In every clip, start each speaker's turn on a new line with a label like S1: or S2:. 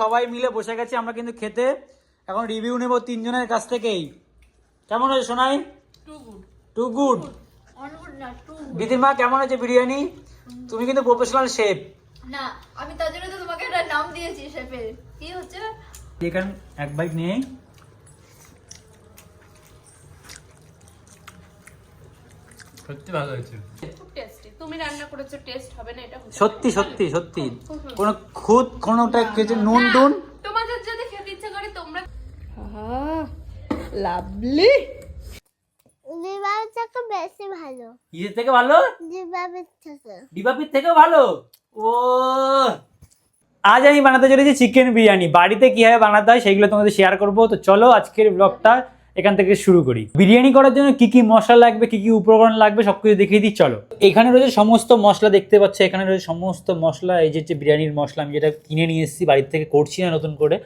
S1: সবাই মিলে বসে গেছি আমরা কিন্তু খেতে। এখন রিভিউ নেব তিনজনের কাছ থেকেই। কেমন হয়েছে Sonai?
S2: Too good
S1: too good
S2: on good না টু
S1: দিদিমা কেমন হয়েছে বিরিয়ানি? তুমি কিন্তু প্রফেশনাল শেফ
S2: না আমি তার জন্য তো তোমাকে একটা নাম দিয়েছি শেফের কি হচ্ছে?
S1: এখানে এক বাইক নিয়ে।
S3: সত্যি ভালো হয়েছে।
S4: খুব টেস্টি তুমি রান্না করেছ টেস্ট হবে না এটা
S1: সত্যি সত্যি সত্যি। কোনো খুদ কোনোটা কিছু নুন টুন
S4: তোমাদের যদি খেতে ইচ্ছা করে তোমরা লাভলি।
S5: দিবাবের থেকে বেশি ভালো।
S1: ইয়ের থেকে ভালো?
S5: দিবাবের থেকে।
S1: ডিবাপির থেকেও ভালো? ও আজ আমি বানাতে চলেছি চিকেন বিরিয়ানি। বাড়িতে কীভাবে বানাতে হয় সেগুলো তোমাদের শেয়ার করব। তো চলো আজকের ব্লগটা এখান থেকে শুরু করি। বিরিয়ানি করার জন্য কি কি মশলা লাগবে, কি কি উপকরণ লাগবে, সবকিছু দেখিয়ে দিই, চলো। এখানে রয়েছে সমস্ত মশলা দেখতে পাচ্ছ। এখানে রয়েছে সমস্ত মশলা, এই যে বিরিয়ানির মশলা, আমি যেটা কিনে নিয়ে এসেছি, বাড়ির থেকে করছি না নতুন করে।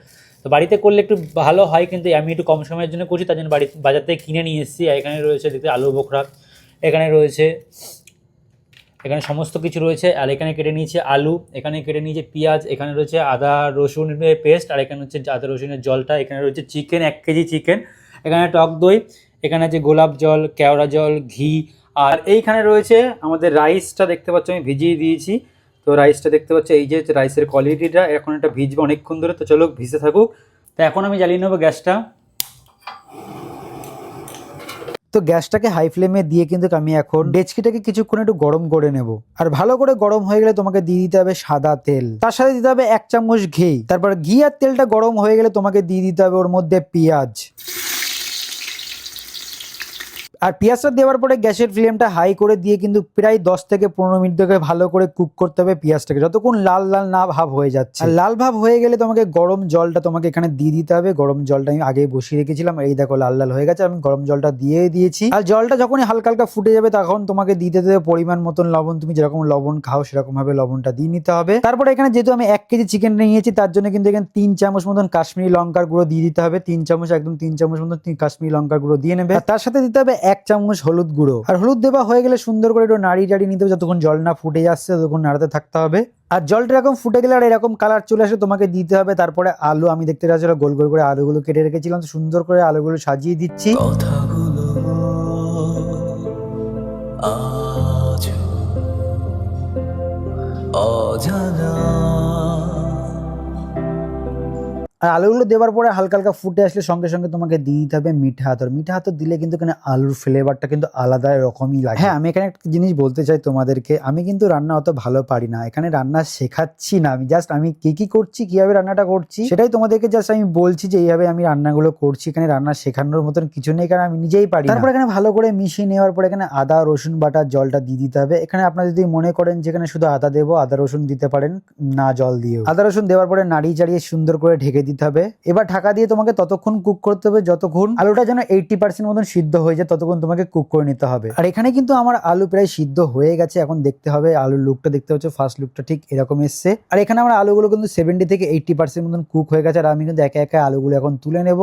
S1: তো বাড়িতে করলে একটু ভালো হয়, কিন্তু আমি একটু কম সময়ের জন্য করছি, তার জন্য বাড়ি, বাজার থেকে কিনে নিয়ে এসেছি। এখানে রয়েছে, দেখতে আলু বোখরা, এখানে রয়েছে, এখানে সমস্ত কিছু রয়েছে। আর এখানে কেটে নিয়েছে আলু, এখানে কেটে নিয়েছে পেঁয়াজ, এখানে রয়েছে আদা রসুনের পেস্ট, আর এখানে হচ্ছে আদা রসুনের জলটা, এখানে রয়েছে চিকেন, এক কেজি চিকেন। এখানে টক দই, এখানে আছে গোলাপ জল, কেওড়া জল, ঘি, আর এইখানে রয়েছে আমাদের রাইসটা দেখতে পাচ্ছ, আমি ভিজিয়ে দিয়েছি। তো রাইসটা দেখতে পাচ্ছ, এই যে রাইসের কোয়ালিটিটা, এখন এটা ভিজবে অনেকক্ষণ ধরে, তো চলো ভিজে থাকুক। তো এখন আমি জ্বালিয়ে নেব গ্যাসটা। তো গ্যাসটাকে হাই ফ্লেমে দিয়ে কিন্তু আমি এখন ডেচকিটাকে কিছুক্ষণ একটু গরম করে নেব। আর ভালো করে গরম হয়ে গেলে তোমাকে দিয়ে দিতে হবে সাদা তেল। তার সাথে দিতে হবে এক চামচ ঘি। তারপর ঘি আর তেলটা গরম হয়ে গেলে তোমাকে দিয়ে দিতে হবে ওর মধ্যে পেঁয়াজ। আর পেঁয়াজটা দেওয়ার পরে গ্যাসের ফ্লেমটা হাই করে দিয়ে কিন্তু প্রায় দশ থেকে পনেরো মিনিট ধরে ভালো করে কুক করতে হবে পেঁয়াজটাকে। যতক্ষণ লাল লাল না ভাব হয়ে যাচ্ছে। লাল ভাব হয়ে গেলে তোমাকে গরম জলটা তোমাকে এখানে দিয়ে দিতে হবে। গরম জলটা আমি আগেই বসিয়ে রেখেছিলাম। এই দেখো লাল লাল হয়ে গেছে। আমি গরম জলটা দিয়ে দিয়েছি। আর জলটা যখনই হালকা হালকা ফুটে যাবে তখন তোমাকে দিতে দেবে পরিমাণ মতন লবণ, তুমি যেরকম লবণ খাও সেরকম ভাবে লবণটা দিয়ে নিতে হবে। তারপরে এখানে যেহেতু আমি এক কেজি চিকেন নিয়েছি, তার জন্য কিন্তু এখানে তিন চামচ মতন কাশ্মীরি লঙ্কার গুঁড়ো দিয়ে দিতে হবে। তিন চামচ, একদম তিন চামচ মতন তিন কাশ্মীরি লঙ্কার গুঁড়ো দিয়ে নেবে। তার সাথে দিতে হবে এক চামচ হলুদ গুঁড়ো। আর হলুদ দেওয়া হয়ে গেলে সুন্দর করে একটু নাড়ি টাড়ি নিতে হবে, যতক্ষণ জল না ফুটে যাচ্ছে, ততক্ষণ নাড়াতে থাকতে হবে। আর জলটা এরকম ফুটে গেলে আর এরকম কালার চলে আসে, তোমাকে দিতে হবে। তারপরে আলু, আমি দেখতে পাচ্ছি গোল গোল করে আলুগুলো কেটে রেখেছিলাম সুন্দর করে আলুগুলো সাজিয়ে দিচ্ছি।
S6: অজানা।
S1: আর আলুগুলো দেওয়ার পরে হালকা হালকা ফুটে আসলে সঙ্গে সঙ্গে তোমাকে দিয়ে দিতে হবে মিঠা হাতর মিঠা হাতর দিলে কিন্তু এখানে আলুর ফ্লেভারটা কিন্তু আলাদা রকমই লাগে। হ্যাঁ আমি এখানে একটা জিনিস বলতে চাই তোমাদেরকে। আমি কিন্তু রান্না অত ভালো পারি না। এখানে রান্না শেখাচ্ছি না। আমি জাস্ট আমি কি কি করছি কীভাবে রান্নাটা করছি সেটাই তোমাদেরকে জাস্ট আমি বলছি যে এইভাবে আমি রান্নাগুলো করছি। এখানে রান্না শেখানোর মতন কিছু নেই কারণ আমি নিজেই পারি তারপর এখানে ভালো করে মিশিয়ে নেওয়ার পরে এখানে আদা রসুন বাটার জলটা দিয়ে দিতে হবে। এখানে আপনারা যদি মনে করেন যে এখানে শুধু আদা দেবো আদা রসুন দিতে পারেন না জল দিয়েও। আদা রসুন দেওয়ার পরে নাড়িয়ে চাড়িয়ে সুন্দর করে ঢেকে দিতে হবে। এবার ঢাকা দিয়ে তোমাকে ততক্ষণ কুক করতে হবে, যতক্ষণ আলুটা যেন এইটটি পার্সেন্ট মতন সিদ্ধ হয়ে যায়, ততক্ষণ তোমাকে কুক করে নিতে হবে। আর এখানে কিন্তু আমার আলু প্রায় সিদ্ধ হয়ে গেছে, এখন দেখতে হবে আলুর লুকটা দেখতে হচ্ছে ফার্স্ট লুকটা ঠিক এরকম এসছে। আর এখানে আমার আলুগুলো কিন্তু সেভেন্টি থেকে এইটটি পার্সেন্ট মতন কুক হয়ে গেছে, আর আমি কিন্তু একে একে আলুগুলো এখন তুলে নেব।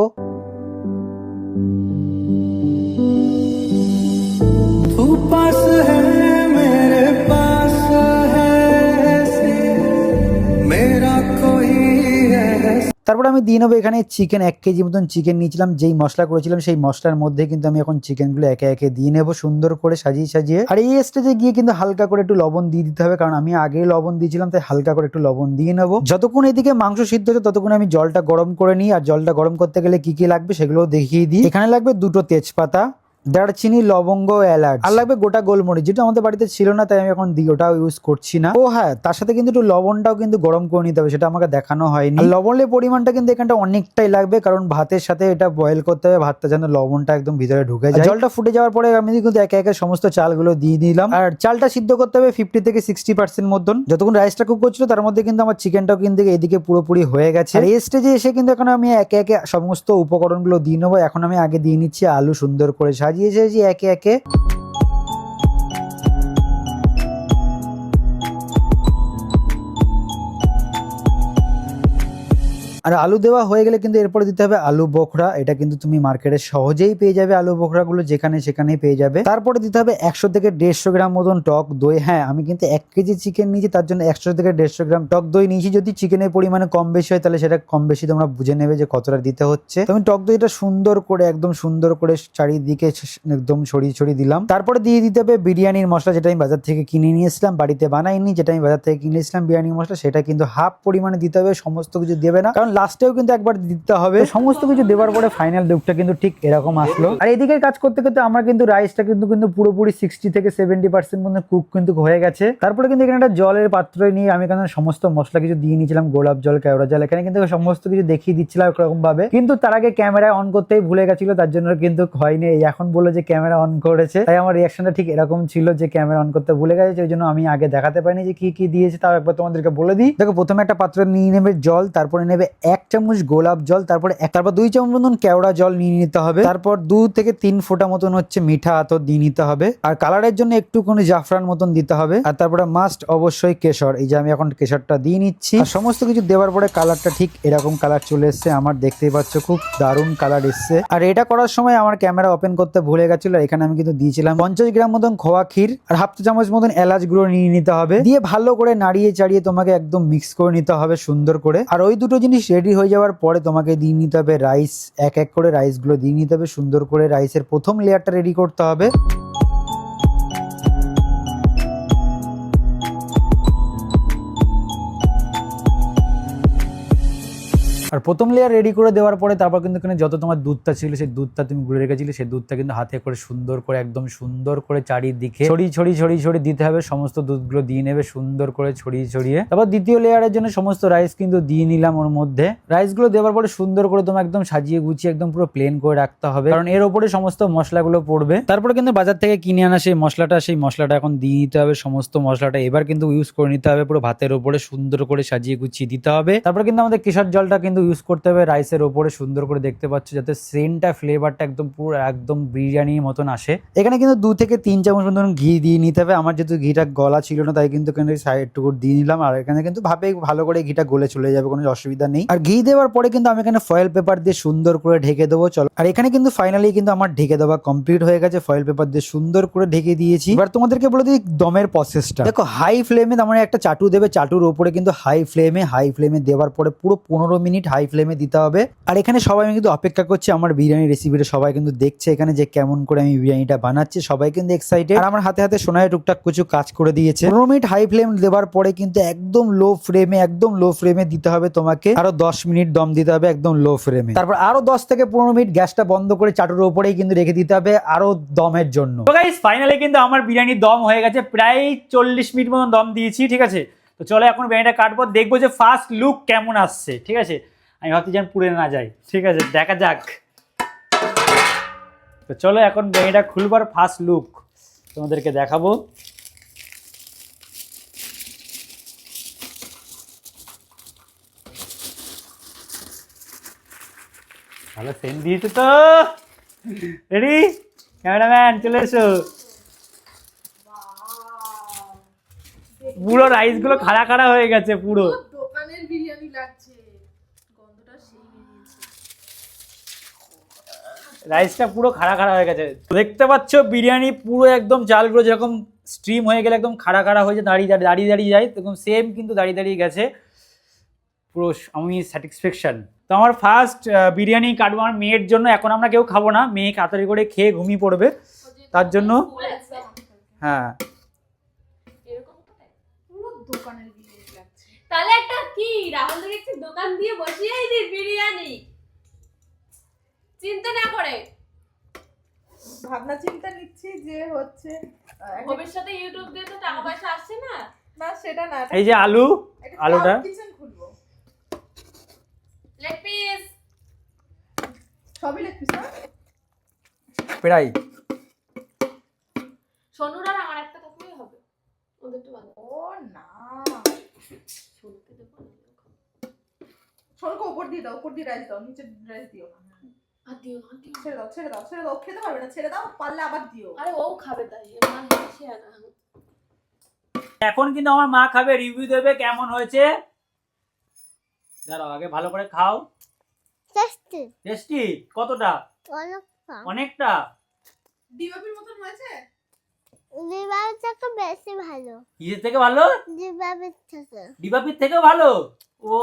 S1: তারপর আমি দিয়ে নেব এখানে চিকেন এক কেজি মতন চিকেন নিয়েছিলাম, যেই মশলা করেছিলাম সেই মশলার মধ্যে কিন্তু আমি এখন চিকেনগুলো একে একে দিয়ে নেব সুন্দর করে সাজিয়ে সাজিয়ে। আর এই স্টেজে গিয়ে কিন্তু হালকা করে একটু লবণ দিয়ে দিতে হবে, কারণ আমি আগে লবণ দিয়েছিলাম, তাই হালকা করে একটু লবণ দিয়ে নেব। যতক্ষণ এদিকে মাংস সিদ্ধ হচ্ছে, ততক্ষণ আমি জলটা গরম করে নিই, আর জলটা গরম করতে গেলে কি কি লাগবে সেগুলো দেখিয়ে দিই। এখানে লাগবে দুটো তেজপাতা দারচিনি লবঙ্গ এলাচ। আর লাগবে গোটা গোলমরিচ যেটা আমাদের বাড়িতে ছিল না তাই আমি এখন দিই ওটাও ইউজ করছি না। ও হ্যাঁ তার সাথে কিন্তু একটু লবণটাও কিন্তু গরম করে নিতে হবে সেটা আমাকে দেখানো হয়নি। লবণের পরিমাণটা কিন্তু এখানটা অনেকটাই লাগবে কারণ ভাতের সাথে এটা বয়েল করতে হবে ভাতটা যেন লবণটা একদম ভিতরে ঢুকে যায়। জলটা ফুটে যাওয়ার পরে আমি কিন্তু একে একে সমস্ত চালগুলো দিয়ে দিলাম। আর চালটা সিদ্ধ করতে হবে ফিফটি থেকে সিক্সটি পার্সেন্ট মতন। যতক্ষণ রাইসটা কুক করছিল তার মধ্যে কিন্তু আমার চিকেনটাও কিন্তু এদিকে পুরোপুরি হয়ে গেছে। আর এই স্টেজে এসে কিন্তু এখন আমি একে একে সমস্ত উপকরণগুলো দিয়ে নেব এখন আমি আগে দিয়ে নিচ্ছি আলু সুন্দর করে সাজিয়ে সাজিয়ে একে একে আর আলু দেওয়া হয়ে গেলে কিন্তু এরপরে দিতে হবে আলু বোখরা। এটা কিন্তু তুমি মার্কেটে সহজেই পেয়ে যাবে আলু বোখরাগুলো, যেখানে সেখানেই পেয়ে যাবে। তারপরে দিতে হবে একশো থেকে দেড়শো গ্রাম মতন টক দই। হ্যাঁ আমি কিন্তু এক কেজি চিকেন নিয়েছি, তার জন্য একশো থেকে দেড়শো গ্রাম টক দই নিয়েছি। যদি চিকেনের পরিমাণে কম বেশি হয়, তাহলে সেটা কম বেশি তোমরা বুঝে নেবে যে কতটা দিতে হচ্ছে। তো আমি টক দইটা সুন্দর করে, একদম সুন্দর করে চারিদিকে একদম ছড়িয়ে ছড়িয়ে দিলাম। তারপরে দিয়ে দিতে হবে বিরিয়ানির মশলা, যেটা আমি বাজার থেকে কিনে নিয়েছিলাম বাড়িতে বানাইনি, যেটা আমি বাজার থেকে কিনেছিলাম বিরিয়ানির মশলা, সেটা কিন্তু হাফ পরিমাণে দিতে হবে, সমস্ত কিছু দেবে না। কারণ লাস্টেও কিন্তু একবার দিতে হবে। সমস্ত কিছু দেওয়ার পরে ফাইনাল লুকটা কিন্তু ঠিক এরকম আসলো। আর এদিকে কাজ করতে করতে আমার কিন্তু রাইসটা কিন্তু কিন্তু পুরোপুরি সিক্সটি থেকে সেভেন্টি পার্সেন্ট মধ্যে কুক কিন্তু হয়ে গেছে। তারপরে কিন্তু এখানে একটা জলের পাত্র নিয়ে আমি এখানে সমস্ত মশলা কিছু দিয়ে নিয়েছিলাম, গোলাপ জল, কেওড়া জল, এখানে কিন্তু সমস্ত কিছু দেখিয়ে দিচ্ছিলাম এরকম ভাবে কিন্তু তার আগে ক্যামেরা অন করতেই ভুলে গেছিল, তার জন্য কিন্তু হয়নি। এখন বলল যে ক্যামেরা অন করেছে, তাই আমার রিয়াকশনটা ঠিক এরকম ছিল যে ক্যামেরা অন করতে ভুলে গেছে, ওই জন্য আমি আগে দেখাতে পারিনি যে কি কি দিয়েছে, তাও একবার তোমাদেরকে বলে দিই। দেখো, প্রথমে একটা পাত্র নিয়ে নেবে জল, তারপরে নেবে এক চামচ গোলাপ জল, তারপরে তারপর দুই চামচ মতন কেওড়া জল নিয়ে নিতে হবে। তারপর দু থেকে তিন ফোঁটা মতন হচ্ছে মিঠা আতর দিয়ে নিতে হবে। আর কালারের জন্য একটুখানি জাফরান মতন দিতে হবে। আর তারপরে মাস্ট অবশ্যই কেশর। এই যে আমি এখন কেশরটা দিয়ে নিচ্ছি। সমস্ত কিছু দেওয়ার পরে কালারটা ঠিক এরকম কালার চলে এসছে। আমার দেখতেই পাচ্ছ খুব দারুণ কালার এসছে। আর এটা করার সময় আমার ক্যামেরা ওপেন করতে ভুলে গেছিল। আর এখানে আমি কিন্তু দিয়েছিলাম পঞ্চাশ গ্রাম মতন খোয়া ক্ষীর আর হাফ চামচ মতন এলাচ গুঁড়ো নিয়ে নিতে হবে। দিয়ে ভালো করে নাড়িয়ে চাড়িয়ে তোমাকে একদম মিক্স করে নিতে হবে সুন্দর করে। আর ওই দুটো জিনিস রেডি হয়ে যাওয়ার পরে তোমাকে দিয়ে নিতে হবে রাইস এক এক করে রাইসগুলো দিয়ে নিতে হবে। সুন্দর করে রাইসের প্রথম লেয়ারটা রেডি করতে হবে। আর প্রথম লেয়ার রেডি করে দেওয়ার পরে তারপর কিন্তু এখানে যত তোমার দুধটা ছিল, সেই দুধটা তুমি গুলে রেখেছিলে, সেই দুধটা কিন্তু হাতে করে সুন্দর করে, একদম সুন্দর করে চারিদিকে ছড়িয়ে ছড়িয়ে ছড়িয়ে ছড়িয়ে দিতে হবে। সমস্ত দুধগুলো দিয়ে নেবে, সুন্দর করে ছড়িয়ে ছড়িয়ে। তারপর দ্বিতীয় লেয়ারের জন্য সমস্ত রাইস কিন্তু দিয়ে নিলাম ওর মধ্যে। রাইসগুলো দেওয়ার পরে সুন্দর করে তোমার একদম সাজিয়ে গুছিয়ে, একদম পুরো প্লেন করে রাখতে হবে। কারণ এর ওপরে সমস্ত মশলাগুলো পড়বে। তারপরে কিন্তু বাজার থেকে কিনে আনা সেই মশলাটা সেই মশলাটা এখন দিয়ে নিতে হবে। সমস্ত মশলাটা এবার কিন্তু ইউজ করে নিতে হবে পুরো ভাতের ওপরে সুন্দর করে সাজিয়ে গুছিয়ে দিতে হবে। তারপর কিন্তু আমাদের কেশর জলটা কিন্তু ইউজ করতে হবে রাইসের ওপরে সুন্দর করে দেখতে পাচ্ছ যাতে সেন্টটা ফ্লেভারটা একদম পুরো, একদম বিরিয়ানির মতন আসে। এখানে কিন্তু দু থেকে তিন চামচ মতন ঘি দিয়ে নিতে হবে। আমার যেহেতু ঘিটা গলা ছিল না, তাই কিন্তু এখানে সাইড টুকু দিয়ে নিলাম। আর এখানে কিন্তু ভাবে ভালো করে ঘিটা গলে চলে যাবে, কোনো অসুবিধা নেই। আর ঘি দেওয়ার পরে কিন্তু আমি এখানে ফয়েল পেপার দিয়ে সুন্দর করে ঢেকে দেবো। চলো। আর এখানে কিন্তু ফাইনালি কিন্তু আমার ঢেকে দেওয়া কমপ্লিট হয়ে গেছে। ফয়েল পেপার দিয়ে সুন্দর করে ঢেকে দিয়েছি। এবার তোমাদেরকে বলে দিই দমের প্রসেসটা দেখো হাই ফ্লেমে আমার একটা চাটু দেবে। চাটুর ওপরে কিন্তু হাই ফ্লেমে হাই ফ্লেমে দেওয়ার পরে পুরো পনেরো মিনিট হাই ফ্লেমে দিতে হবে। আর এখানে সবাই আমি কিন্তু অপেক্ষা করছে, আমার বিরিয়ানি রেসিপিটা সবাই কিন্তু দেখছে এখানে যে কেমন করে আমি বিরিয়ানিটা বানাচ্ছি, সবাই কিন্তু এক্সাইটেড আর আমার হাতে হাতে সোনায় টুকটাক কিছু কাজ করে দিয়েছে। পনেরো মিনিট হাই ফ্লেম দেওয়ার পরে কিন্তু একদম লো ফ্লেমে একদম লো ফ্লেমে দিতে হবে তোমাকে। আরও দশ মিনিট দম দিতে হবে একদম লো ফ্লেমে তারপর আরও দশ থেকে পনেরো মিনিট গ্যাসটা বন্ধ করে চাটুর ওপরেই কিন্তু রেখে দিতে হবে আরও দমের জন্য।
S3: তো গাইস ফাইনালি কিন্তু আমার বিরিয়ানি দম হয়ে গেছে। প্রায় চল্লিশ মিনিট মতন দম দিয়েছি, ঠিক আছে? তো চলো এখন বিরিয়ানিটা কাটবো, দেখব যে ফার্স্ট লুক কেমন আসছে, ঠিক আছে? আমি ভাবছি যেন পুড়ে না যায় ঠিক আছে, দেখা যাক। তো চলো এখন বিরিয়ানিটা খুলবার ফার্স্ট লুক তোমাদেরকে দেখাবো। ভালো সেন্ট দিয়েছে তো। রেডি ক্যামেরাম্যান চলে এসো। পুরো রাইসগুলো খাড়া খাড়া হয়ে গেছে পুরো
S4: দোকানের বিরিয়ানি লাগছে গন্ধটা সেই
S3: রাইসটা পুরো খাড়া খাড়া হয়ে গেছে। দেখতে পাচ্ছ, বিরিয়ানি পুরো একদম চালগুলো যেরকম স্ট্রিম হয়ে গেলে একদম খাড়া খাড়া হয়ে যায়, দাঁড়িয়ে দাঁড়িয়ে দাঁড়িয়ে যায় এরকম সেম কিন্তু দাঁড়িয়ে দাঁড়িয়ে গেছে। পুরো আমি স্যাটিসফ্যাকশন তো আমার ফার্স্ট বিরিয়ানি কাটবো আমার মেয়ের জন্য, এখন আমরা কেউ খাব না, মেয়ে কাতারি করে খেয়ে ঘুমিয়ে পড়বে। তার জন্য হ্যাঁ।
S2: তাহলে একটা কি, রাহুল দোকান দিয়ে বসিয়েই দি বিরিয়ানি? চিন্তা না করে।
S7: ভাবনা চিন্তা নিচ্ছি যে হচ্ছে
S2: ভবিষ্যতে ইউটিউব দিয়ে তো টাকা পয়সা আসছে না।
S7: না সেটা না
S3: এই যে আলু আলুটা।
S7: কিচেন খুলবো।
S2: লেগ পিস
S7: সবই লেগ পিস না
S3: প্রায়।
S2: সোনুর আর আমার একটা থাকলেই হবে। ওদের তো ভালো
S7: ও না।
S2: সোনুকে দেবো না।
S7: সরকে উপর দিয়ে দাও উপর দিয়ে রাইস দাও নিচে রাইস দিও না।
S2: আর দিও না দিও।
S7: ছেড়ে দাও ছেড়ে দাও ছেড়ে দাও খেতে পারবে না ছেড়ে দাও পারলে আবার দিও।
S2: আরে ও খাবে তাই মা হেসে না
S3: এখন কিন্তু আমার মা খাবে রিভিউ দেবে কেমন হয়েছে। দাঁড়াও আগে ভালো করে খাও।
S5: টেস্টি
S3: টেস্টি কতটা?
S5: অনেক
S3: অনেকটা?
S7: ডিবাপির মতন হয়েছে?
S5: থেকে বেশি ভালো।
S3: কিসের থেকে ভালো?
S5: থেকে।
S3: ডিবাপির ভালো? ও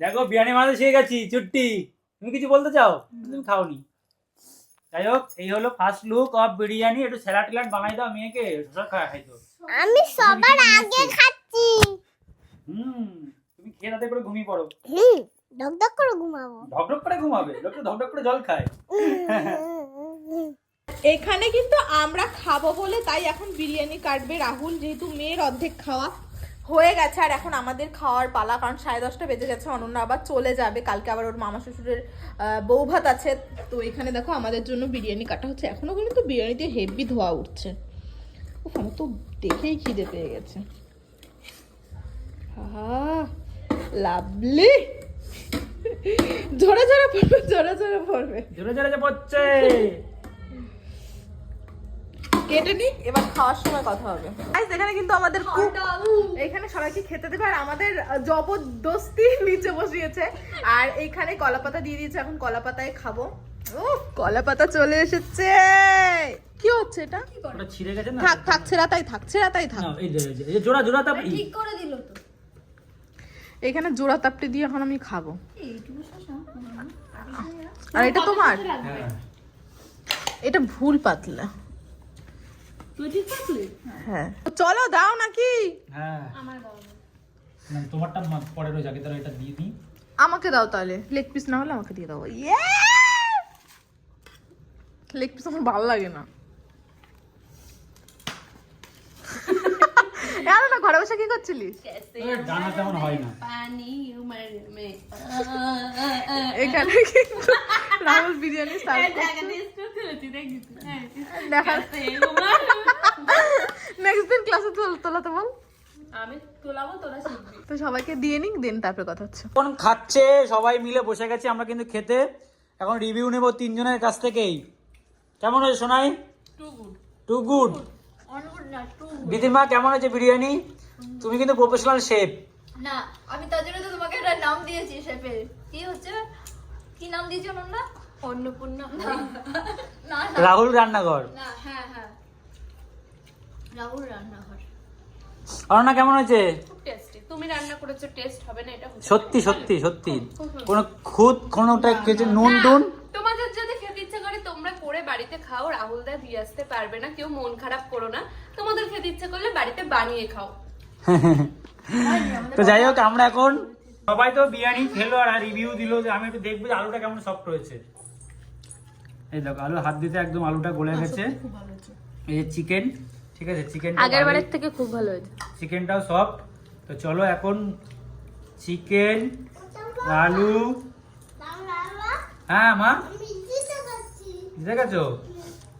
S3: দেখো বিরিয়ানি মাঝে শিখে গেছি চুট্টি। তুমি কিছু বলতে চাও? তুমি খাওনি। যাই হোক এই হলো ফার্স্ট লুক অফ বিরিয়ানি। একটু স্যালাড ট্যালাড বানাই দাও মেয়েকে শসা খাওয়া খাইতো
S5: আমি সবার আগে খাচ্ছি।
S3: হুম তুমি খেয়ে রাতে করে ঘুমিয়ে পড়ো।
S5: হুম ডক করে ঘুমাবো।
S3: ঢকঢক করে ঘুমাবে লোকটা ঢকঢক করে জল খায়।
S7: এখানে কিন্তু আমরা খাব বলে তাই এখন বিরিয়ানি কাটবে রাহুল যেহেতু মেয়ের অর্ধেক খাওয়া। হয়ে গেছে আর এখন আমাদের খাওয়ার পালা কারণ সাড়ে দশটা বেজে গেছে অনন্য আবার চলে যাবে। কালকে আবার ওর মামা শ্বশুরের বউ ভাত আছে। তো এখানে দেখো আমাদের জন্য বিরিয়ানি কাটা হচ্ছে। এখনও কিন্তু বিরিয়ানিতে হেভি ধোয়া উঠছে। উফ, আমার তো দেখেই খিদে পেয়ে গেছে। লাভলি! জোরে জোরে পড়বে জোরে জোরে পড়বে।
S3: জোরে জোরে পড়ছে।
S7: কেটে নি এবার খাওয়ার সময় কথা হবে। গাইস এখানে কিন্তু আমাদের cook এখানে সবাইকে খেতে দেবে আর আমাদের জবরদস্তি নিচে বসিয়েছে। আর এইখানে কলাপাতা দিয়ে দিয়েছে এখন কলাপাতায় খাব। ও কলাপাতা চলে এসেছে! কি হচ্ছে এটা?
S3: ওটা ছিঁড়ে গেছে না?
S7: থাক থাক থাক ছেঁড়াতাই থাক।
S3: না, এই যে, এই যে, জোড়া জোড়া তা
S2: ঠিক করে দিল তো।
S7: এখানে জোড়া তাপটি দিয়ে এখন আমি খাব। আর এটা তোমার?
S3: হ্যাঁ।
S7: এটা ভুল পাতলা। হ্যাঁ। চলো দাও নাকি?
S3: হ্যাঁ। না, তোমারটা পরে আগে তাহলে এটা দিয়ে দিই।
S7: আমাকে দাও তাহলে। লেগ পিস না হলে আমাকে দিয়ে দাও। ইয়ে লেগ পিস আমার ভালো লাগে না। জানো না ঘরে বসে কি করছিলিস?
S3: তেমন হয় না।
S7: এখানে কিন্তু রাহুল বিরিয়ানি সার্ভ করছে? দেখা নেক্সট দিন ক্লাসে তোলাতে বল।
S2: আমি তোলাবো তোরা শিখবি
S7: তো সবাইকে দিয়ে নিক দেন তারপরে কথা হচ্ছে।
S3: এখন খাচ্ছে সবাই মিলে বসে গেছে আমরা কিন্তু খেতে। এখন রিভিউ নেব তিনজনের কাছ থেকেই। কেমন হয়েছে সোনাই? টু গুড
S2: টু
S3: দিদিমা কেমন হয়েছে বিরিয়ানি? তুমি কিন্তু প্রফেশনাল শেফ
S2: না আমি তার জন্য তো তোমাকে একটা নাম দিয়েছি শেফের কি হচ্ছে? কি নাম দিয়েছ না অন্নপূর্ণা? না। না না।
S3: রাহুল রান্নাঘর।
S2: না হ্যাঁ হ্যাঁ। রাহুল রান্নাঘর।
S3: অনন্যা কেমন হয়েছে?
S4: টেস্টি তুমি রান্না করেছ টেস্ট হবে না এটা
S3: সত্যি সত্যি সত্যি। কোনো খুদ কোনোটা কিছু নুন টুন?
S4: তোমাদের যদি খেতে ইচ্ছা করে তোমরা করে বাড়িতে খাও। রাহুল দা দিয়ে আসতে পারবে না কেউ মন খারাপ করো না। তোমাদের খেতে ইচ্ছা করলে বাড়িতে বানিয়ে খাও।
S3: তো যাই হোক আমরা এখন সবাই তো বিরিয়ানি খেলো আর রিভিউ দিলো যে আমি একটু দেখব যে আলুটা কেমন সফট হয়েছে। এই দেখো আলু হাত দিতে একদম আলুটা গলে গেছে। এই যে চিকেন ঠিক আছে চিকেন
S4: আগের বারের থেকে খুব ভালো হয়েছে।
S3: চিকেনটাও সফট তো চলো এখন চিকেন আলু হ্যাঁ মা? গেছো?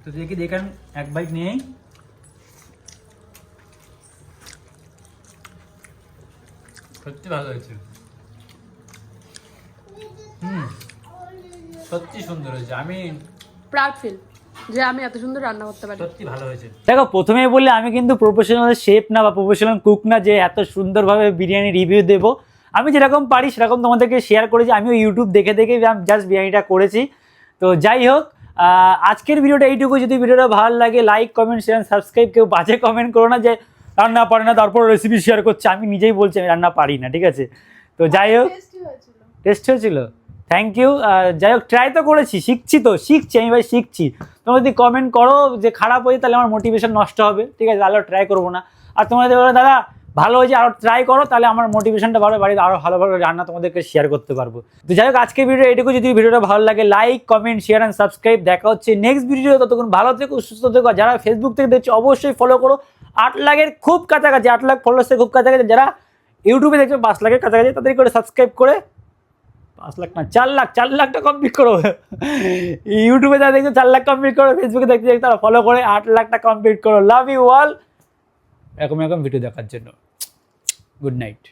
S3: তো দেখি দেখেন এক বাইক নেই।
S8: সত্যি ভালো হয়েছে।
S3: হুম সত্যি সুন্দর হয়েছে। আমি
S4: প্রাউড ফিল যে আমি এত সুন্দর রান্না করতে পারি।
S3: সত্যি ভালো হয়েছে। দেখো প্রথমেই বললে আমি কিন্তু প্রফেশনাল শেফ না বা প্রফেশনাল কুক না যে এত সুন্দরভাবে বিরিয়ানি রিভিউ দেব। আমি যেরকম পারি সেরকম তোমাদেরকে শেয়ার করেছি আমিও ইউটিউব দেখে দেখে জাস্ট বিরিয়ানিটা করেছি। তো যাই হোক আজকের ভিডিওটা এইটুকু। যদি ভিডিওটা ভালো লাগে লাইক কমেন্ট শেয়ার সাবস্ক্রাইব কেউ বাজে কমেন্ট করো না যে রান্না পারে না তারপর রেসিপি শেয়ার করছে। আমি নিজেই বলছি আমি রান্না পারি না ঠিক আছে? তো যাই হোক। টেস্ট হয়েছিল? থ্যাংক ইউ যাই হোক ট্রাই তো করেছি, শিখছি তো, শিখছি, আমি ভাই শিখছি। তোমরা যদি কমেন্ট করো যে খারাপ হয়েছে তাহলে আমার মোটিভেশন নষ্ট হবে, ঠিক আছে? তাহলে ট্রাই করব না। আর তোমরা যদি বলো, দাদা, ভালো হয়েছে আরও ট্রাই করো, তাহলে আমার মোটিভেশনটা বাড়বে বাড়িতে আরও ভালো ভালো রান্না তোমাদেরকে শেয়ার করতে পারব। তো যাই হোক আজকে ভিডিও এটুকু। যদি ভিডিওটা ভালো লাগে like comment share and subscribe দেখা হচ্ছে নেক্সট ভিডিও ততক্ষণ ভালো থেকো, সুস্থ থেকো। যারা ফেসবুক থেকে দেখছ, অবশ্যই ফলো করো। আট লাখের খুব কাছাকাছি, আট লাখ ফলোয়ার্সের খুব কাছাকাছি, যারা ইউটিউবে দেখছ, পাঁচ লাখের কাছাকাছি তাদের করে সাবস্ক্রাইব করে পাঁচ লাখ না, চার লাখ, চার লাখটা কমপ্লিট করো। ইউটিউবে যা দেখছ, চার লাখ কমপ্লিট করো ফেসবুকে দেখতে দেখতে তারা ফলো করে আট লাখটা কমপ্লিট করো। লাভ ইউ অল এরকম এরকম ভিডিও দেখার জন্য। Good night